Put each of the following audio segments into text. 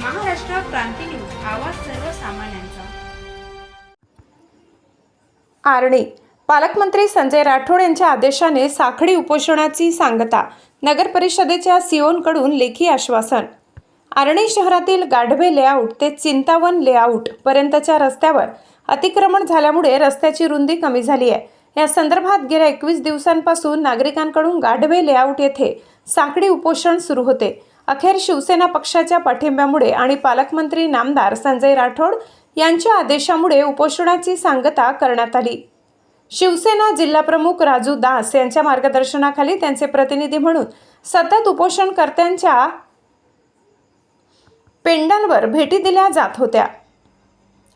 Maharashtra Kranti news आवाज सर्वसामान्यांचा. आरणे पालकमंत्री संजय राठोड यांच्या आदेशाने साखळी उपोषणाची सांगता नगर परिषदेच्या सीओंकडून लेखी आश्वासन. आर्णी शहरातील गाढवे लेआउट ते चिंतावन लेआउट पर्यंतच्या रस्त्यावर अतिक्रमण झाल्यामुळे रस्त्याची रुंदी कमी झाली आहे. या संदर्भात गेल्या एकवीस दिवसांपासून नागरिकांकडून गाढवे लेआउट येथे साखळी उपोषण सुरू होते. अखेर शिवसेना पक्षाच्या पाठिंब्यामुळे आणि पालकमंत्री नामदार संजय राठोड यांच्या आदेशामुळे उपोषणाची सांगता करण्यात आली. शिवसेना जिल्हाप्रमुख राजू दास यांच्या मार्गदर्शनाखाली त्यांचे प्रतिनिधी म्हणून सतत उपोषणकर्त्यांच्या पेंडांवर भेटी दिल्या जात होत्या.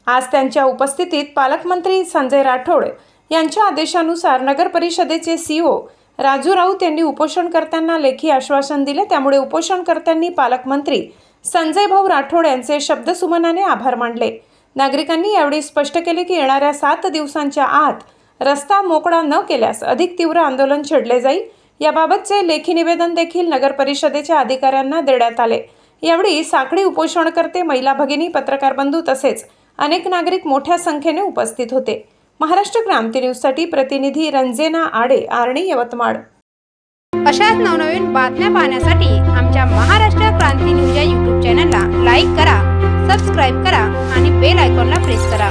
आज त्यांच्या उपस्थितीत पालकमंत्री संजय राठोड यांच्या आदेशानुसार नगर परिषदेचे सीओ राजू राऊत यांनी उपोषणकर्त्यांना लेखी आश्वासन दिले. त्यामुळे उपोषणकर्त्यांनी पालकमंत्री संजय भाऊ राठोड यांचे शब्दसुमनाने आभार मानले. नागरिकांनी यावेळी स्पष्ट केले की येणाऱ्या सात दिवसांच्या आत रस्ता मोकळा न केल्यास अधिक तीव्र आंदोलन छेडले जाईल. याबाबतचे लेखी निवेदन देखील नगर परिषदेच्या अधिकाऱ्यांना देण्यात आले. यावेळी साखळी उपोषणकर्ते महिला भगिनी पत्रकार बंधू तसेच अनेक नागरिक मोठ्या संख्येने उपस्थित होते. महाराष्ट्र क्रांती न्यूजसाठी प्रतिनिधी रंजेना आडे आर्णी यवतमाळ. अशाच नवनवीन बातम्या पाहण्यासाठी आमच्या महाराष्ट्र क्रांती न्यूज या यूट्यूब चॅनलला लाईक करा सबस्क्राईब करा आणि बेल आयकॉनला प्रेस करा.